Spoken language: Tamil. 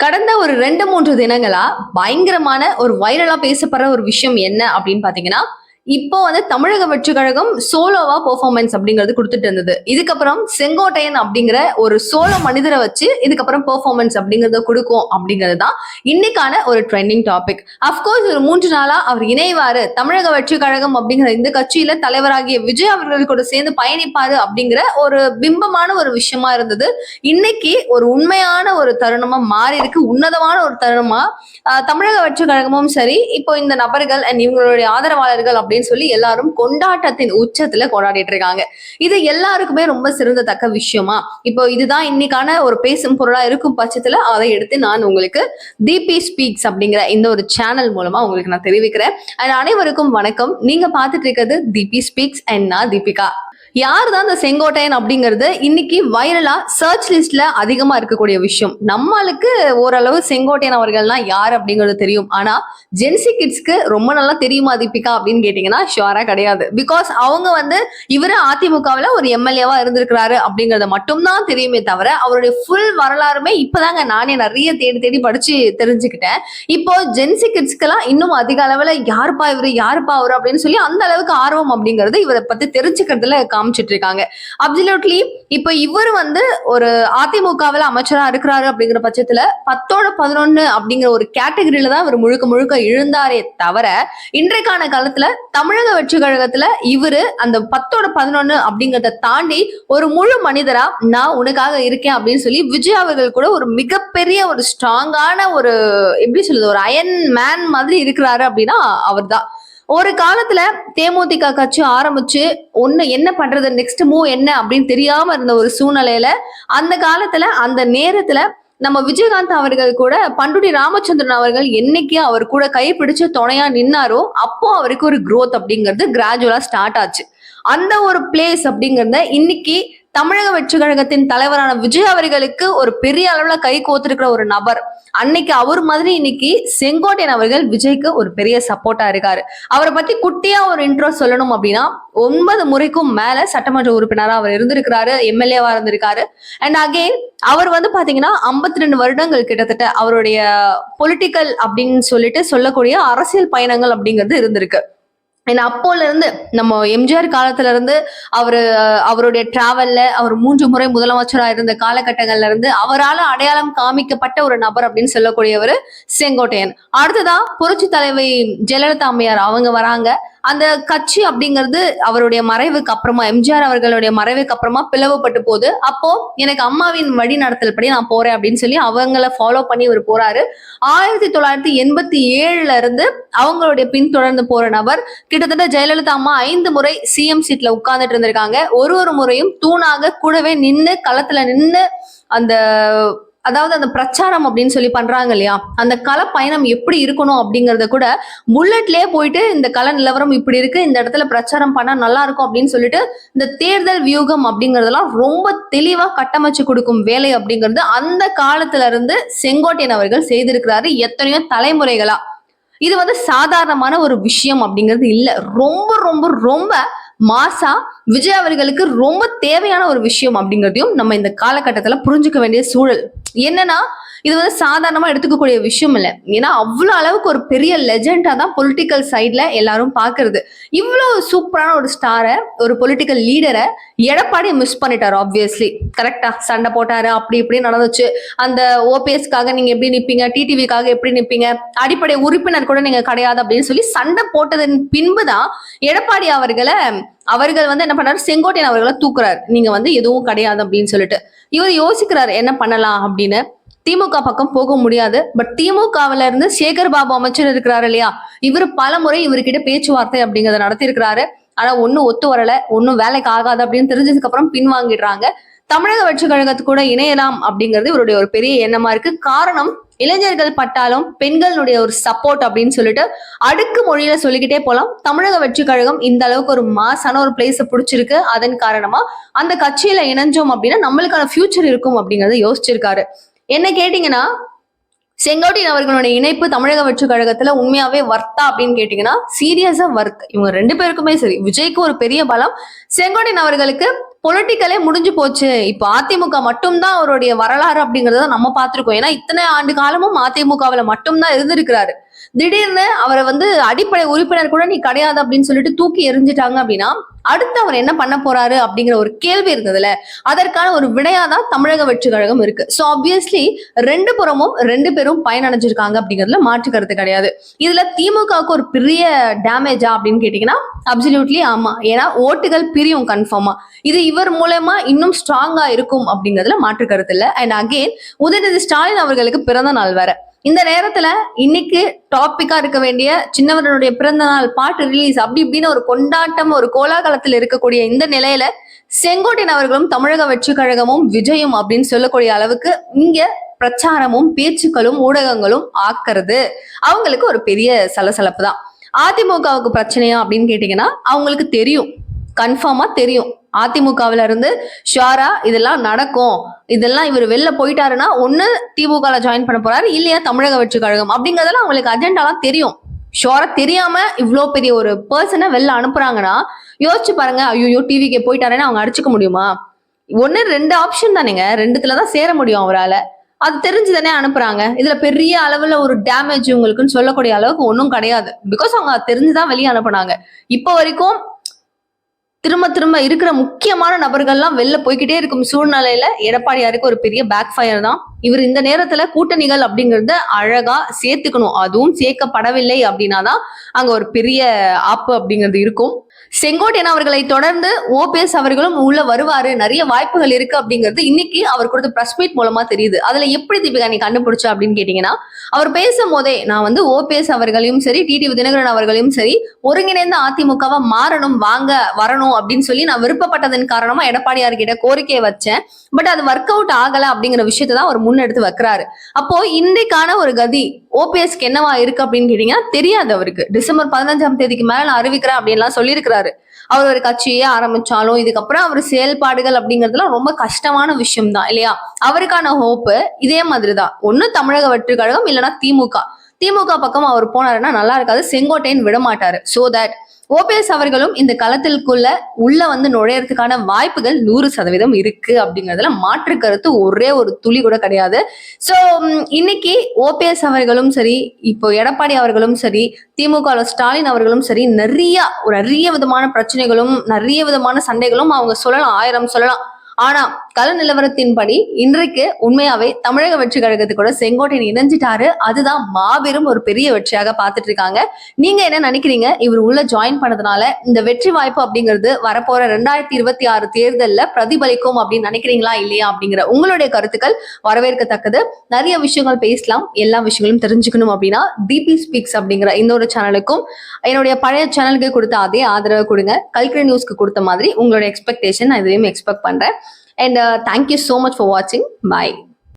கடந்த ஒரு ரெண்டு மூன்று தினங்களா பயங்கரமான ஒரு வைரலா பேசப்படுற ஒரு விஷயம் என்ன அப்படின்னு பாத்தீங்கன்னா இப்போ வந்து தமிழக வெற்றி கழகம் சோலோவா பெர்ஃபார்மன்ஸ் அப்படிங்கிறது கொடுத்துட்டு இருந்தது. இதுக்கப்புறம் செங்கோட்டையன் அப்படிங்கிற ஒரு சோலோ மனிதரை வச்சு இதுக்கப்புறம் பெர்ஃபார்மன்ஸ் அப்படிங்கறத கொடுக்கும் அப்படிங்கிறது தான் இன்னைக்கான ஒரு ட்ரெண்டிங் டாபிக் அஃப்கோர்ஸ் ஒரு மூன்று நாளா அவர் இணைவாரு. தமிழக வெற்றி கழகம் அப்படிங்கிற இந்த கட்சியில தலைவராகிய விஜய் அவர்கள் கூட சேர்ந்து பயணிப்பாரு அப்படிங்கிற ஒரு பிம்பமான ஒரு விஷயமா இருந்தது. இன்னைக்கு ஒரு உண்மையான ஒரு தருணமா மாறி இருக்கு. உன்னதமான ஒரு தருணமா தமிழக வெற்றி கழகமும் சரி இப்போ இந்த நபர்கள் அண்ட் இவங்களுடைய ஆதரவாளர்கள் அப்படின்னு சொல்லி எல்லாரும் கொண்டாட்டத்தின் உச்சத்துல கொண்டாடிட்டு இருக்காங்க. இது எல்லாருக்குமே ரொம்ப சிறந்த தக்க விஷயமா? இப்போ இதுதான் இன்னைக்கான ஒரு பேசும் பொருளா இருக்கும் பட்சத்துல அதை எடுத்து நான் உங்களுக்கு டிபி ஸ்பீக்ஸ் அப்படிங்கிற இந்த ஒரு சேனல் மூலமா உங்களுக்கு நான் தெரிவிக்கிறேன். அண்ட் அனைவருக்கும் வணக்கம். நீங்க பார்த்துட்டு இருக்கிறது டிபி ஸ்பீக்ஸ் அண்ட் நான் தீபிகா. யார் தான் இந்த செங்கோட்டையன் அப்படிங்கிறது இன்னைக்கு வைரலா சர்ச் லிஸ்ட்ல அதிகமா இருக்கக்கூடிய விஷயம். நம்மளுக்கு ஓரளவு செங்கோட்டையன் அவர்கள்னா யார் அப்படிங்கிறது தெரியும். ஆனா ஜென்சி கிட்ஸ்க்கு ரொம்ப நல்லா தெரியுமா தீபிகா அப்படின்னு கேட்டீங்கன்னா ஷுவரா கிடையாது. பிகாஸ் அவங்க வந்து இவரு அதிமுகவில் ஒரு எம்எல்ஏவா இருந்திருக்கிறாரு அப்படிங்கறத மட்டும்தான் தெரியுமே தவிர அவருடைய ஃபுல் வரலாறுமே இப்பதாங்க நானே நிறைய தேடி தேடி படிச்சு தெரிஞ்சுக்கிட்டேன். இப்போ ஜென்சி கிட்ஸ்க்கெல்லாம் இன்னும் அதிக அளவுல யாருப்பா இவரு? யாருப்பா அவரு? அப்படின்னு சொல்லி அந்த அளவுக்கு ஆர்வம் அப்படிங்கிறது இவரை பத்தி தெரிஞ்சுக்கிறதுல காமிச்சிட்டு இருக்காங்க அப்சல்யூட்லி இப்போ இவர் வந்து ஒரு அதிமுகவில் அமைச்சரா இருக்கிறாரு அப்படிங்கிற பட்சத்துல பத்தோட பதினொன்னு அப்படிங்கிற ஒரு கேட்டகரியில தான் இவர் முழுக்க முழுக்க இழுந்தாரே தவிர இன்றைக்கான காலத்துல தமிழக வெற்றி கழகத்துல இவரு அந்த பத்தோட பதினொன்னு அப்படிங்கறத தாண்டி ஒரு முழு மனிதரா நான் உனக்காக இருக்கேன் அப்படின்னு சொல்லி விஜய் அவர்கள் கூட ஒரு மிகப்பெரிய ஒரு ஸ்ட்ராங்கான ஒரு எப்படி சொல்லுது ஒரு அயன் மேன் மாதிரி இருக்கிறாரு அப்படின்னா அவர்தான். ஒரு காலத்துல தேமுதிக கட்சி ஆரம்பிச்சு ஒண்ணு என்ன பண்றது நெக்ஸ்ட் மூவ் என்ன அப்படின்னு தெரியாம இருந்த ஒரு சூழ்நிலையில அந்த காலத்துல அந்த நேரத்துல நம்ம விஜயகாந்த் அவர்கள் கூட பண்டுடி ராமச்சந்திரன் அவர்கள் என்னைக்கு அவர் கூட கைப்பிடிச்சு துணையா நின்னாரோ அப்போ அவருக்கு ஒரு குரோத் அப்படிங்கிறது கிராஜுவலா ஸ்டார்ட் ஆச்சு. அந்த ஒரு பிளேஸ் அப்படிங்கறத இன்னைக்கு தமிழக வெற்றி கழகத்தின் தலைவரான விஜய் அவர்களுக்கு ஒரு பெரிய அளவுல கை கோத்திருக்கிற ஒரு நபர். அன்னைக்கு அவர் மாதிரி இன்னைக்கு செங்கோட்டையன் அவர்கள் விஜய்க்கு ஒரு பெரிய சப்போர்ட்டா இருக்காரு. அவரை பத்தி குட்டியா ஒரு இன்ட்ரோ சொல்லணும் அப்படின்னா ஒன்பது முறைக்கும் மேல சட்டமன்ற உறுப்பினரா அவர் இருந்திருக்கிறாரு எம்எல்ஏவா இருந்திருக்காரு. அண்ட் அகெயின் அவர் வந்து பாத்தீங்கன்னா ஐம்பத்தி ரெண்டு வருடங்கள் கிட்டத்தட்ட அவருடைய பொலிட்டிக்கல் அப்படின்னு சொல்லிட்டு சொல்லக்கூடிய அரசியல் பயணங்கள் அப்படிங்கிறது இருந்திருக்கு. ஏன்னா அப்போல இருந்து நம்ம எம்ஜிஆர் காலத்துல இருந்து அவரு அவருடைய டிராவல்ல அவர் மூன்று முறை முதலமைச்சரா இருந்த காலகட்டங்கள்ல இருந்து அவரால் அடையாளம் காமிக்கப்பட்ட ஒரு நபர் அப்படின்னு சொல்லக்கூடியவர் செங்கோட்டையன். அடுத்ததா புரட்சி தலைவி ஜெயலலிதா அம்மையார். அவங்க வராங்க. அந்த கட்சி அப்படிங்கிறது அவருடைய மறைவுக்கு அப்புறமா எம்ஜிஆர் அவர்களுடைய மறைவுக்கு அப்புறமா பிளவுபட்டு போகுது. அப்போ எனக்கு அம்மாவின் வழி நடத்தல் படி நான் போறேன் அப்படின்னு சொல்லி அவங்கள ஃபாலோ பண்ணி இவர் போறாரு. ஆயிரத்தி தொள்ளாயிரத்தி எண்பத்தி ஏழுல இருந்து அவங்களுடைய பின்தொடர்ந்து போற நபர் கிட்டத்தட்ட ஜெயலலிதா அம்மா ஐந்து முறை சிஎம் சீட்ல உட்கார்ந்துட்டு இருந்திருக்காங்க. ஒரு ஒரு முறையும் தூணாக கூடவே நின்று களத்துல நின்று அந்த அதாவது அந்த பிரச்சாரம் அப்படின்னு சொல்லி பண்றாங்க இல்லையா? அந்த கள பயணம் எப்படி இருக்கணும் அப்படிங்கறத கூட புல்லட்லயே போயிட்டு இந்த கல நிலவரம் இப்படி இருக்கு இந்த இடத்துல பிரச்சாரம் பண்ணா நல்லா இருக்கும் அப்படின்னு சொல்லிட்டு இந்த தேர்தல் வியூகம் அப்படிங்கறதெல்லாம் ரொம்ப தெளிவா கட்டமைச்சு கொடுக்கும் வேலை அப்படிங்கிறது அந்த காலத்துல இருந்து செங்கோட்டையன் அவர்கள் செய்திருக்கிறாரு எத்தனையோ தலைமுறைகளா. இது வந்து சாதாரணமான ஒரு விஷயம் அப்படிங்கிறது இல்ல. ரொம்ப ரொம்ப ரொம்ப மாசா விஜய் அவர்களுக்கு ரொம்ப தேவையான ஒரு விஷயம் அப்படிங்கிறதையும் நம்ம இந்த காலகட்டத்துல புரிஞ்சுக்க வேண்டிய சூழல். என்னன்னா இது வந்து சாதாரணமா எடுத்துக்கக்கூடிய விஷயம் இல்லை. ஏன்னா அவ்வளவு அளவுக்கு ஒரு பெரிய லெஜெண்டா தான் பொலிட்டிக்கல் சைட்ல எல்லாரும் பாக்குறது இவ்வளவு சூப்பரான ஒரு ஸ்டாரை ஒரு பொலிட்டிக்கல் லீடரை எடப்பாடி மிஸ் பண்ணிட்டாரு ஆப்வியஸ்லி கரெக்டா சண்டை போட்டாரு அப்படி இப்படி நடந்துச்சு. அந்த ஓபிஎஸ்க்காக நீங்க எப்படி நிப்பீங்க டிடிவிக்காக எப்படி நிப்பீங்க அடிப்படை உறுப்பினர் கூட நீங்க கிடையாது அப்படின்னு சொல்லி சண்டை போட்டதன் பின்புதான் எடப்பாடி அவர்களை அவர்கள் வந்து என்ன பண்ணாரு செங்கோட்டையன் அவர்களை தூக்குறாரு. நீங்க வந்து எதுவும் கிடையாது அப்படின்னு சொல்லிட்டு. இவர் யோசிக்கிறாரு என்ன பண்ணலாம் அப்படின்னு. திமுக பக்கம் போக முடியாது. பட் திமுகவுல இருந்து சேகர் பாபு அமைச்சர் இருக்கிறாரு இல்லையா? இவர் பல முறை இவர்கிட்ட பேச்சுவார்த்தை அப்படிங்கறத நடத்திருக்கிறாரு ஆனா ஒண்ணும் ஒத்து வரல. ஒன்னும் வேலைக்கு ஆகாது அப்படின்னு தெரிஞ்சதுக்கு அப்புறம் பின்வாங்கிடுறாங்க. தமிழக வெற்றி கழகத்து கூட இணையலாம் அப்படிங்கிறது இவருடைய ஒரு பெரிய எண்ணமா இருக்கு. காரணம் இளைஞர்கள் பட்டாலும் பெண்களுடைய ஒரு சப்போர்ட் அப்படின்னு சொல்லிட்டு அடுக்கு மொழியில சொல்லிக்கிட்டே போலாம். தமிழக வெற்றி கழகம் இந்த அளவுக்கு ஒரு மாசான ஒரு பிளேஸ பிடிச்சிருக்கு. அதன் காரணமா அந்த கட்சியில இணைஞ்சோம் அப்படின்னா நம்மளுக்கான ஃபியூச்சர் இருக்கும் அப்படிங்கறத யோசிச்சிருக்காரு. என்ன கேட்டீங்கன்னா செங்கோட்டையன் அவர்களுடைய இணைப்பு தமிழக வெற்றி கழகத்துல உண்மையாவே வர்த்தா அப்படின்னு கேட்டீங்கன்னா சீரியஸா வர்த் இவங்க ரெண்டு பேருக்குமே சரி. விஜய்க்கு ஒரு பெரிய பலம். செங்கோட்டையன் அவர்களுக்கு பொலிட்டிக்கலே முடிஞ்சு போச்சு. இப்போ அதிமுக மட்டும்தான் அவருடைய வரலாறு அப்படிங்கறத நம்ம பார்த்திருக்கோம். ஏன்னா இத்தனை ஆண்டு காலமும் அதிமுகவுல மட்டும்தான் இருந்திருக்கிறாரு. திடீர்னு அவரை வந்து அடிப்படை உறுப்பினர் கூட நீ கிடையாது அப்படின்னு சொல்லிட்டு தூக்கி எரிஞ்சிட்டாங்க அப்படின்னா அடுத்து அவர் என்ன பண்ண போறாரு அப்படிங்கிற ஒரு கேள்வி இருந்ததுல. அதற்கான ஒரு விடையா தான் தமிழக வெற்றி கழகம் இருக்கு. ஸோ ஆப்வியஸ்லி ரெண்டு புறமும் ரெண்டு பேரும் பயனடைஞ்சிருக்காங்க அப்படிங்கிறதுல மாற்று கருத்து கிடையாது. இதுல திமுகவுக்கு ஒரு பெரிய டேமேஜா அப்படின்னு கேட்டீங்கன்னா அப்சல்யூட்லி ஆமா. ஏன்னா ஓட்டுகள் பிரியும் கன்ஃபார்மா இது இவர் மூலயமா இன்னும் ஸ்ட்ராங்கா இருக்கும் அப்படிங்கிறதுல மாற்று கருத்து இல்லை. அண்ட் அகெயின் உதயநிதி ஸ்டாலின் அவர்களுக்கு பிறந்த நாள் வேற. இந்த நேரத்துல இன்னைக்கு டாபிக்கா இருக்க வேண்டிய சின்னவரனுடைய பிறந்த நாள் பாட்டு ரிலீஸ் அப்படி இப்படின்னு ஒரு கொண்டாட்டம் ஒரு கோலாகலத்தில் இருக்கக்கூடிய இந்த நிலையில செங்கோட்டையன் அவர்களும் தமிழக வெற்றி கழகமும் விஜயும் அப்படின்னு சொல்லக்கூடிய அளவுக்கு இங்க பிரச்சாரமும் பேச்சுக்களும் ஊடகங்களும் ஆக்குறது அவங்களுக்கு ஒரு பெரிய சலசலப்பு தான். அதிமுகவுக்கு பிரச்சனையா அப்படின்னு கேட்டீங்கன்னா அவங்களுக்கு தெரியும். கன்ஃபார்மா தெரியும். அதிமுகவில இருந்து ஷுவரா இதெல்லாம் நடக்கும். இதெல்லாம் இவர் வெளில போயிட்டாருன்னா ஒண்ணு திமுக ஜாயின் பண்ண போறாரு இல்லையா தமிழக வெற்றி கழகம். அப்படிங்கறதெல்லாம் அவங்களுக்கு அஜெண்டாலாம் தெரியும். ஷோரா தெரியாம இவ்வளோ பெரிய ஒரு பர்சனை வெளில அனுப்புறாங்கன்னா யோசிச்சு பாருங்க ஐயோ டிவிக்கு போயிட்டாருன்னு அவங்க அடிச்சுக்க முடியுமா? ஒன்னு ரெண்டு ஆப்ஷன் தானேங்க. ரெண்டுத்துல தான் சேர முடியும் அவரால். அது தெரிஞ்சு தானே அனுப்புறாங்க. இதுல பெரிய அளவுல ஒரு டேமேஜ் உங்களுக்குன்னு சொல்லக்கூடிய அளவுக்கு ஒன்றும் கிடையாது. பிகாஸ் அவங்க தெரிஞ்சுதான் வெளியே அனுப்புனாங்க. இப்போ வரைக்கும் திரும்ப திரும்ப இருக்கிற முக்கியமான நபர்கள்லாம் வெளில போய்கிட்டே இருக்கும் சூழ்நிலையில. எடப்பாடியாருக்கு ஒரு பெரிய பேக் ஃபயர் தான். இவர் இந்த நேரத்துல கூட்டணிகள் அப்படிங்கறத அழகா சேர்த்துக்கணும். அதுவும் சேர்க்கப்படவில்லை அப்படின்னா தான் அங்க ஒரு பெரிய ஆப்பு அப்படிங்கிறது இருக்கும். செங்கோட்டையன் அவர்களை தொடர்ந்து ஓபிஎஸ் அவர்களும் உள்ள வருவாரு. நிறைய வாய்ப்புகள் இருக்கு அப்படிங்கிறது இன்னைக்கு அவர் கொடுத்த பிரஸ் மீட் மூலமா தெரியுது. அதுல எப்படி தீபிகா நீ கண்டுபிடிச்ச அப்படின்னு கேட்டீங்கன்னா அவர் பேசும் போதே நான் வந்து ஓபிஎஸ் அவர்களையும் சரி டிடி தினகரன் அவர்களையும் சரி ஒருங்கிணைந்த அதிமுகவா மாறணும் வாங்க வரணும் அப்படின்னு சொல்லி நான் விருப்பப்பட்டதன் காரணமா எடப்பாடியார் கிட்ட கோரிக்கையை வச்சேன். பட் அது ஒர்க் அவுட் ஆகல அப்படிங்கிற விஷயத்தை தான் அவர் முன்னெடுத்து வைக்கிறாரு. அப்போ இன்றைக்கான ஒரு கதி ஓபிஎஸ்க்கு என்னவா இருக்கு அப்படின்னு கேட்டீங்கன்னா தெரியாது அவருக்கு. டிசம்பர் பதினஞ்சாம் தேதிக்கு மேல நான் அறிவிக்கிறேன் அப்படின்லாம் சொல்லியிருக்கிறாரு. அவர் ஒரு கட்சியே ஆரம்பிச்சாலும் இதுக்கப்புறம் அவர் செயல்பாடுகள் அப்படிங்கிறதுலாம் ரொம்ப கஷ்டமான விஷயம் தான் இல்லையா? அவருக்கான ஹோப்பு இதே மாதிரிதான். ஒண்ணு தமிழக வெற்றி கழகம் இல்லைன்னா திமுக. திமுக பக்கம் அவர் போனாருன்னா நல்லா இருக்காது. செங்கோட்டையன் விட மாட்டாரு சோ தட் ஓபிஎஸ் அவர்களும் இந்த களத்திற்குள்ள உள்ள வந்து நுழையறதுக்கான வாய்ப்புகள் நூறு சதவீதம் இருக்கு அப்படிங்கறதுல மாற்று கருத்து ஒரே ஒரு துளி கூட கிடையாது. சோ இன்னைக்கு ஓபிஎஸ் அவர்களும் சரி இப்போ எடப்பாடி அவர்களும் சரி திமுக ஸ்டாலின் அவர்களும் சரி நிறைய ஒரு நிறைய விதமான பிரச்சனைகளும் நிறைய விதமான சண்டைகளும் அவங்க சொல்லலாம் ஆயிரம் சொல்லலாம். ஆனா கள நிலவரத்தின்படி இன்றைக்கு உண்மையாவே தமிழக வெற்றி கழகத்து கூட செங்கோட்டையன் இணைஞ்சிட்டாரு. அதுதான் மாபெரும் ஒரு பெரிய வெற்றியாக பார்த்துட்டு இருக்காங்க நீங்க என்ன நினைக்கிறீங்க? இவர் உள்ள ஜாயின் பண்ணதுனால இந்த வெற்றி வாய்ப்பு அப்படிங்கிறது வரப்போற ரெண்டாயிரத்தி இருபத்தி ஆறு தேர்தல்ல பிரதிபலிக்கும் அப்படின்னு நினைக்கிறீங்களா? இல்லையா? அப்படிங்கிற உங்களுடைய கருத்துக்கள் வரவேற்கத்தக்கது. நிறைய விஷயங்கள் பேசலாம். எல்லா விஷயங்களும் தெரிஞ்சுக்கணும் அப்படின்னா டிபி ஸ்பீக்ஸ் அப்படிங்கிற இந்த ஒரு சேனலுக்கும் என்னுடைய பழைய சேனலுக்கு கொடுத்த அதே ஆதரவு கொடுங்க. கல்கரி நியூஸ்க்கு கொடுத்த மாதிரி உங்களோட எக்ஸ்பெக்டேஷன் நான் இதையும் எக்ஸ்பெக்ட் பண்றேன். And uh, thank you so much for watching. Bye.